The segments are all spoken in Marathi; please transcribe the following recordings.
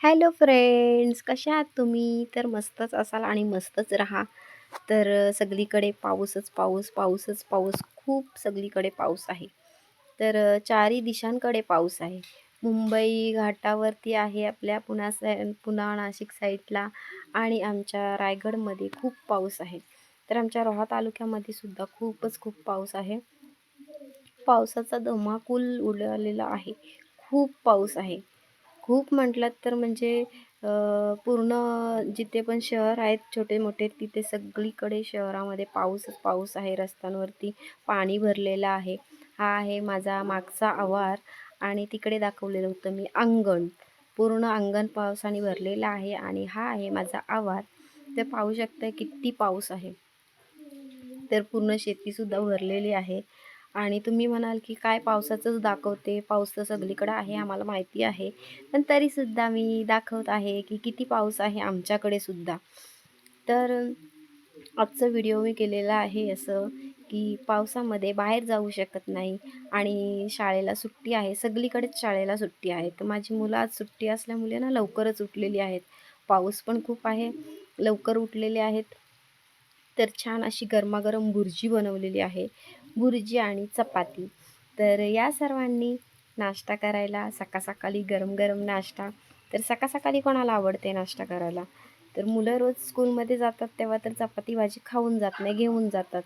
हॅलो फ्रेंड्स कशा आहात तुम्ही? तर मस्तच असाल आणि मस्तच राहा. तर सगळीकडे पाऊसच पाऊस पाऊसच पाऊस खूप सगळीकडे पाऊस आहे. तर चारही दिशांकडे पाऊस आहे. मुंबई घाटावरती आहे आपल्या पुणा साय पुणा नाशिक साईडला आणि आमच्या रायगडमध्ये खूप पाऊस आहे. तर आमच्या रोहा तालुक्यामध्ये सुद्धा खूपच खूप पाऊस आहे. पावसाचा धमाकूल उडालेला आहे. खूप पाऊस आहे. खूप म्हटलात तर म्हणजे पूर्ण जिथे पण शहर आहेत छोटे मोठे तिथे सगळीकडे शहरामध्ये पाऊसच पाऊस आहे रस्त्यांवरती. पाणी भरलेलं आहे. हा आहे माझा मागचा आवार आणि तिकडे दाखवलेलं होतं मी अंगण. पूर्ण अंगण पावसाने भरलेलं आहे आणि हा आहे माझा आवार. तर पाहू शकता किती पाऊस आहे. तर पूर्ण शेतीसुद्धा भरलेली आहे. आणि तुम्ही म्हणाल की काय पावसाचंच दाखवते पाऊस तर सगळीकडं आहे आम्हाला माहिती आहे. पण तरीसुद्धा मी दाखवत आहे की किती पाऊस आहे आमच्याकडे सुद्धा. तर आजचा व्हिडिओ मी केलेला आहे असं की पावसामध्ये बाहेर जाऊ शकत नाही आणि शाळेला सुट्टी आहे सगळीकडेच शाळेला सुट्टी आहे. तर माझी मुलं आज सुट्टी असल्यामुळे ना लवकरच उठलेली आहेत. पाऊस पण खूप आहे लवकर उठलेले आहेत. तर छान अशी गरमागरम भुर्जी बनवलेली आहे. भुर्जी आणि चपाती. तर या सर्वांनी नाश्ता करायला सकाळ सकाळी गरम गरम नाश्ता. तर सकाळ सकाळी कोणाला आवडते नाश्ता करायला? तर मुलं रोज स्कूलमध्ये जातात तेव्हा तर चपाती भाजी खाऊन जात नाही घेऊन जातात.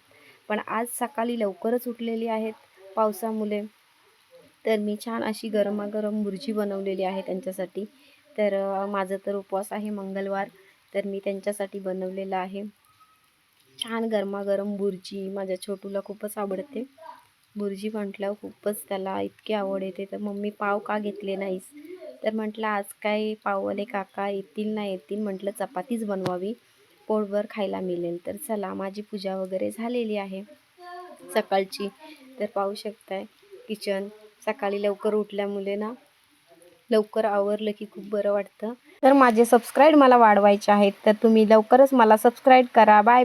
पण आज सकाळी लवकरच उठलेली आहेत पावसामुळे. तर मी छान अशी गरमागरम भुर्जी बनवलेली आहे त्यांच्यासाठी. तर माझं तर उपवास आहे मंगळवार. तर मी त्यांच्यासाठी बनवलेलं आहे. छान गरमागरम भुर्जी माझ्या छोटूला खूपच आवडते. भुर्जी म्हटल्यावर खूपच त्याला इतकी आवड येते. तर मम्मी पाव का घेतले नाहीस? तर म्हटलं आज काय पाववाले काका येतील ना येतील? म्हटलं चपातीच बनवावी. पोटभर खायला मिळेल. तर चला माझी पूजा वगैरे झालेली आहे. सकाळची तर पाहू शकताय किचन. सकाळी लवकर उठल्यामुळे ना लवकर आवरलं की खूप बरं वाटतं. तर माझे सबस्क्राईब मला वाढवायचे आहेत. तर तुम्ही लवकरच मला सबस्क्राईब करा. Bye bye